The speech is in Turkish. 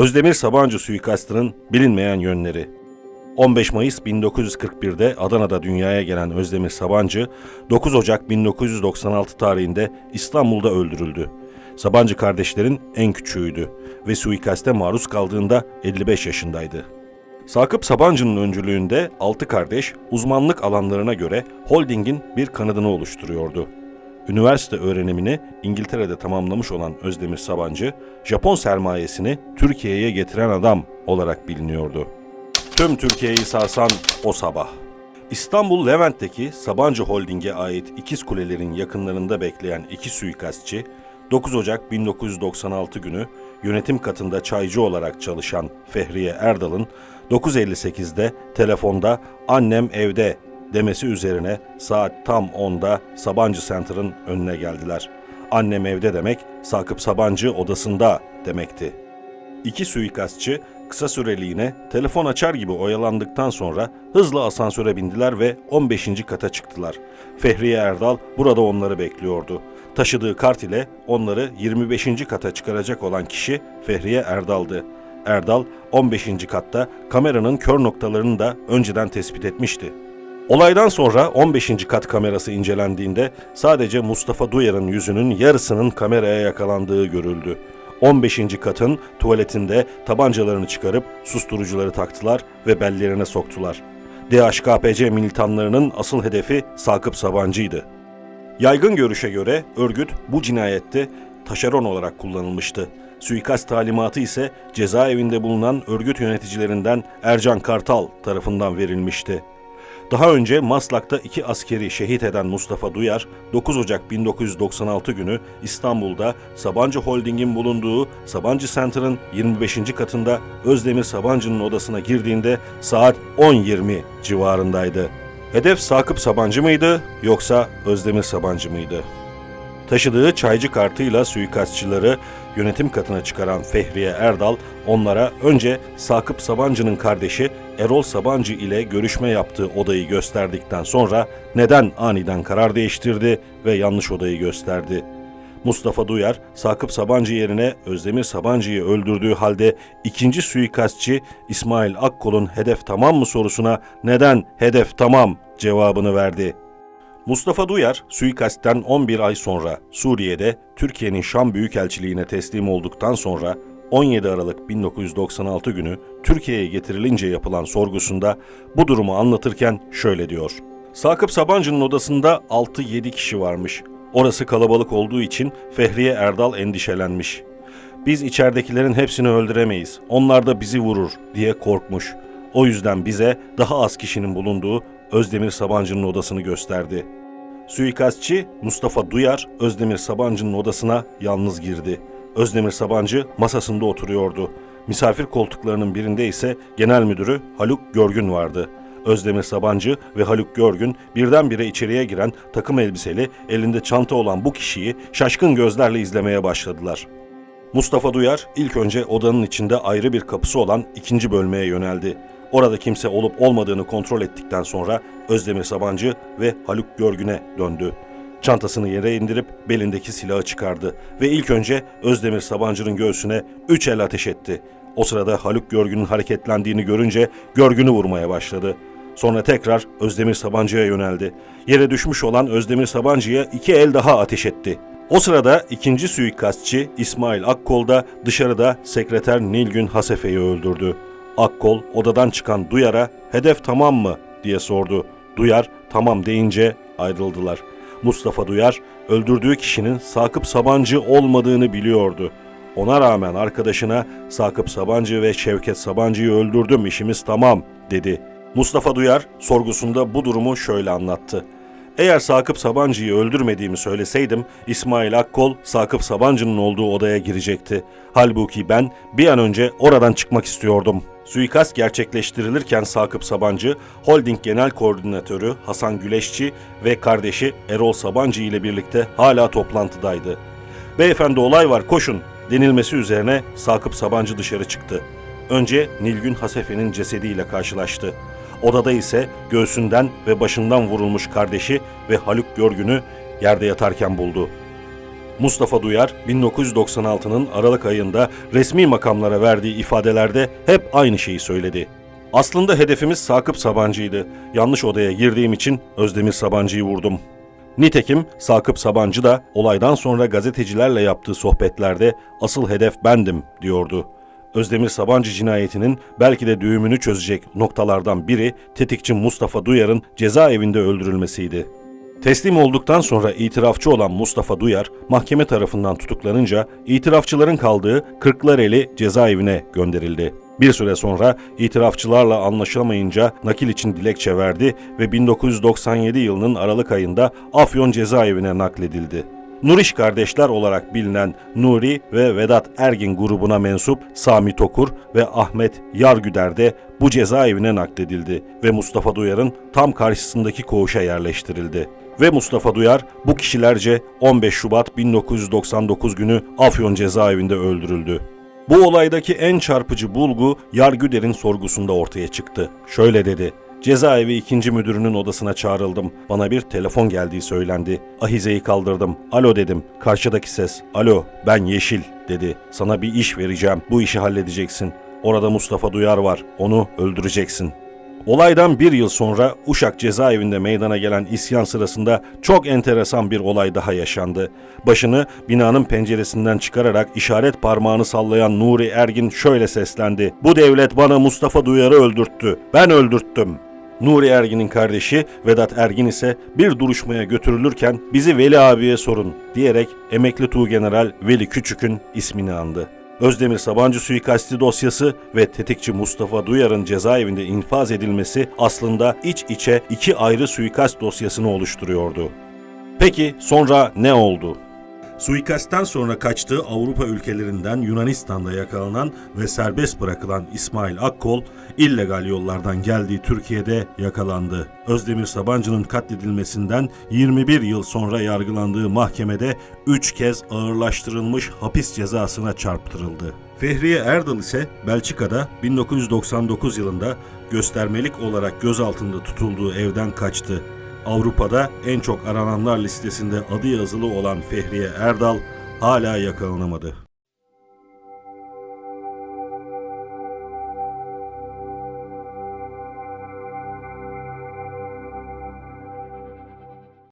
Özdemir Sabancı suikastının bilinmeyen yönleri. 15 Mayıs 1941'de Adana'da dünyaya gelen Özdemir Sabancı, 9 Ocak 1996 tarihinde İstanbul'da öldürüldü. Sabancı kardeşlerin en küçüğüydü ve suikaste maruz kaldığında 55 yaşındaydı. Sakıp Sabancı'nın öncülüğünde 6 kardeş uzmanlık alanlarına göre holdingin bir kanadını oluşturuyordu. Üniversite öğrenimini İngiltere'de tamamlamış olan Özdemir Sabancı, Japon sermayesini Türkiye'ye getiren adam olarak biliniyordu. Tüm Türkiye'yi sarsan o sabah. İstanbul Levent'teki Sabancı Holding'e ait ikiz kulelerin yakınlarında bekleyen iki suikastçı, 9 Ocak 1996 günü yönetim katında çaycı olarak çalışan Fehriye Erdal'ın 9.58'de telefonda annem evde demesi üzerine saat tam 10'da Sabancı Center'ın önüne geldiler. Annem evde demek Sakıp Sabancı odasında demekti. İki suikastçı kısa süreliğine telefon açar gibi oyalandıktan sonra hızla asansöre bindiler ve 15. kata çıktılar. Fehriye Erdal burada onları bekliyordu. Taşıdığı kart ile onları 25. kata çıkaracak olan kişi Fehriye Erdal'dı. Erdal 15. katta kameranın kör noktalarını da önceden tespit etmişti. Olaydan sonra 15. kat kamerası incelendiğinde sadece Mustafa Duyar'ın yüzünün yarısının kameraya yakalandığı görüldü. 15. katın tuvaletinde tabancalarını çıkarıp susturucuları taktılar ve bellerine soktular. DHKPC militanlarının asıl hedefi Sakıp Sabancı'ydı. Yaygın görüşe göre örgüt bu cinayette taşeron olarak kullanılmıştı. Suikast talimatı ise cezaevinde bulunan örgüt yöneticilerinden Ercan Kartal tarafından verilmişti. Daha önce Maslak'ta iki askeri şehit eden Mustafa Duyar, 9 Ocak 1996 günü İstanbul'da Sabancı Holding'in bulunduğu Sabancı Center'ın 25. katında Özdemir Sabancı'nın odasına girdiğinde saat 10.20 civarındaydı. Hedef Sakıp Sabancı mıydı yoksa Özdemir Sabancı mıydı? Taşıdığı çaycı kartıyla suikastçıları yönetim katına çıkaran Fehriye Erdal onlara önce Sakıp Sabancı'nın kardeşi Erol Sabancı ile görüşme yaptığı odayı gösterdikten sonra neden aniden karar değiştirdi ve yanlış odayı gösterdi. Mustafa Duyar, Sakıp Sabancı yerine Özdemir Sabancı'yı öldürdüğü halde ikinci suikastçı İsmail Akkol'un hedef tamam mı sorusuna neden hedef tamam cevabını verdi. Mustafa Duyar, suikastten 11 ay sonra Suriye'de Türkiye'nin Şam Büyükelçiliğine teslim olduktan sonra 17 Aralık 1996 günü Türkiye'ye getirilince yapılan sorgusunda bu durumu anlatırken şöyle diyor. Sakıp Sabancı'nın odasında 6-7 kişi varmış. Orası kalabalık olduğu için Fehriye Erdal endişelenmiş. Biz içeridekilerin hepsini öldüremeyiz. Onlar da bizi vurur diye korkmuş. O yüzden bize daha az kişinin bulunduğu Özdemir Sabancı'nın odasını gösterdi. Suikastçı Mustafa Duyar Özdemir Sabancı'nın odasına yalnız girdi. Özdemir Sabancı masasında oturuyordu. Misafir koltuklarının birinde ise genel müdürü Haluk Görgün vardı. Özdemir Sabancı ve Haluk Görgün birdenbire içeriye giren takım elbiseli, elinde çanta olan bu kişiyi şaşkın gözlerle izlemeye başladılar. Mustafa Duyar ilk önce odanın içinde ayrı bir kapısı olan ikinci bölmeye yöneldi. Orada kimse olup olmadığını kontrol ettikten sonra Özdemir Sabancı ve Haluk Görgün'e döndü. Çantasını yere indirip belindeki silahı çıkardı ve ilk önce Özdemir Sabancı'nın göğsüne üç el ateş etti. O sırada Haluk Görgün'ün hareketlendiğini görünce Görgün'ü vurmaya başladı. Sonra tekrar Özdemir Sabancı'ya yöneldi. Yere düşmüş olan Özdemir Sabancı'ya iki el daha ateş etti. O sırada ikinci suikastçı İsmail Akkol da dışarıda sekreter Nilgün Hasefe'yi öldürdü. Akkol odadan çıkan Duyar'a hedef tamam mı diye sordu. Duyar tamam deyince ayrıldılar. Mustafa Duyar öldürdüğü kişinin Sakıp Sabancı olmadığını biliyordu. Ona rağmen arkadaşına Sakıp Sabancı ve Şevket Sabancı'yı öldürdüm işimiz tamam dedi. Mustafa Duyar sorgusunda bu durumu şöyle anlattı. Eğer Sakıp Sabancı'yı öldürmediğimi söyleseydim İsmail Akkol Sakıp Sabancı'nın olduğu odaya girecekti. Halbuki ben bir an önce oradan çıkmak istiyordum. Suikast gerçekleştirilirken Sakıp Sabancı, Holding Genel Koordinatörü Hasan Güleşçi ve kardeşi Erol Sabancı ile birlikte hala toplantıdaydı. Beyefendi olay var koşun denilmesi üzerine Sakıp Sabancı dışarı çıktı. Önce Nilgün Hasefe'nin cesediyle karşılaştı. Odada ise göğsünden ve başından vurulmuş kardeşi ve Haluk Görgün'ü yerde yatarken buldu. Mustafa Duyar 1996'nın Aralık ayında resmi makamlara verdiği ifadelerde hep aynı şeyi söyledi. Aslında hedefimiz Sakıp Sabancı'ydı. Yanlış odaya girdiğim için Özdemir Sabancı'yı vurdum. Nitekim Sakıp Sabancı da olaydan sonra gazetecilerle yaptığı sohbetlerde asıl hedef bendim diyordu. Özdemir Sabancı cinayetinin belki de düğümünü çözecek noktalardan biri tetikçi Mustafa Duyar'ın cezaevinde öldürülmesiydi. Teslim olduktan sonra itirafçı olan Mustafa Duyar, mahkeme tarafından tutuklanınca itirafçıların kaldığı Kırklareli cezaevine gönderildi. Bir süre sonra itirafçılarla anlaşılamayınca nakil için dilekçe verdi ve 1997 yılının Aralık ayında Afyon cezaevine nakledildi. Nuriş kardeşler olarak bilinen Nuri ve Vedat Ergin grubuna mensup Sami Tokur ve Ahmet Yargüder de bu cezaevine nakledildi ve Mustafa Duyar'ın tam karşısındaki koğuşa yerleştirildi. Ve Mustafa Duyar bu kişilerce 15 Şubat 1999 günü Afyon cezaevinde öldürüldü. Bu olaydaki en çarpıcı bulgu Yargüder'in sorgusunda ortaya çıktı. Şöyle dedi. Cezaevi ikinci müdürünün odasına çağrıldım. Bana bir telefon geldiği söylendi. Ahizeyi kaldırdım. Alo dedim. Karşıdaki ses. Alo ben Yeşil dedi. Sana bir iş vereceğim. Bu işi halledeceksin. Orada Mustafa Duyar var. Onu öldüreceksin. Olaydan bir yıl sonra Uşak cezaevinde meydana gelen isyan sırasında çok enteresan bir olay daha yaşandı. Başını binanın penceresinden çıkararak işaret parmağını sallayan Nuri Ergin şöyle seslendi. Bu devlet bana Mustafa Duyar'ı öldürttü. Ben öldürttüm. Nuri Ergin'in kardeşi Vedat Ergin ise bir duruşmaya götürülürken bizi Veli abiye sorun diyerek emekli Tuğgeneral Veli Küçük'ün ismini andı. Özdemir Sabancı suikasti dosyası ve tetikçi Mustafa Duyar'ın cezaevinde infaz edilmesi aslında iç içe iki ayrı suikast dosyasını oluşturuyordu. Peki sonra ne oldu? Suikastten sonra kaçtığı Avrupa ülkelerinden Yunanistan'da yakalanan ve serbest bırakılan İsmail Akkol, illegal yollardan geldiği Türkiye'de yakalandı. Özdemir Sabancı'nın katledilmesinden 21 yıl sonra yargılandığı mahkemede 3 kez ağırlaştırılmış hapis cezasına çarptırıldı. Fehriye Erdal ise Belçika'da 1999 yılında göstermelik olarak gözaltında tutulduğu evden kaçtı. Avrupa'da en çok arananlar listesinde adı yazılı olan Fehriye Erdal hala yakalanamadı.